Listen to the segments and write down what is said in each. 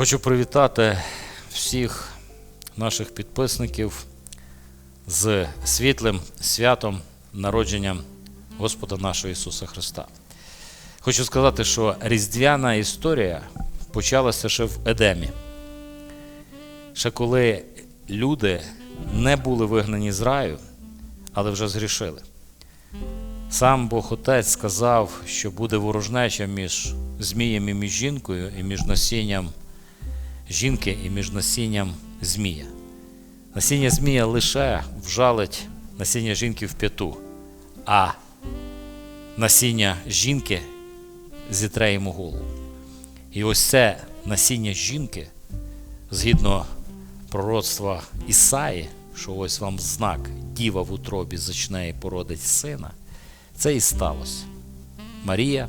Хочу привітати всіх наших підписників з світлим святом народження Господа нашого Ісуса Христа. Хочу сказати, що різдвяна історія почалася ще в Едемі. Ще коли люди не були вигнані з раю, але вже згрішили. Сам Бог Отець сказав, що буде ворожнеча між змієм і між жінкою, і між насінням жінки і між насінням змія. Насіння змія лише вжалить насіння жінки в п'яту, а насіння жінки зітре йому голову. І ось це насіння жінки, згідно пророцтва Ісаї, що ось вам знак, діва в утробі зачне і породить сина, це і сталося. Марія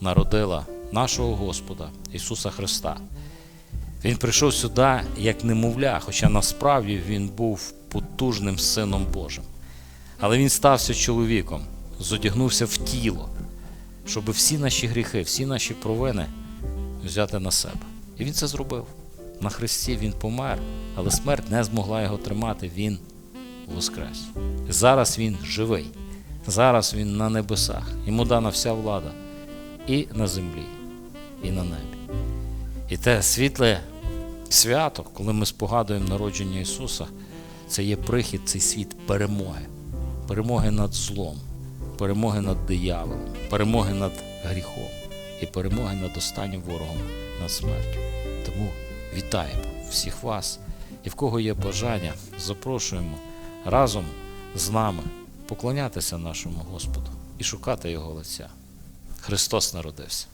народила нашого Господа Ісуса Христа. Він прийшов сюди як немовля, хоча насправді він був потужним Сином Божим. Але він стався чоловіком, зодягнувся в тіло, щоб всі наші гріхи, всі наші провини взяти на себе. І він це зробив. На Христі він помер, але смерть не змогла його тримати, він воскрес. Зараз він живий, зараз він на небесах. Йому дана вся влада і на землі, і на небі. І те світле свято, коли ми спогадуємо народження Ісуса, це є прихід цей світ перемоги, перемоги над злом, перемоги над дияволом, перемоги над гріхом і перемоги над останнім ворогом над смертю. Тому вітаємо всіх вас і в кого є бажання, запрошуємо разом з нами поклонятися нашому Господу і шукати Його лиця. Христос народився.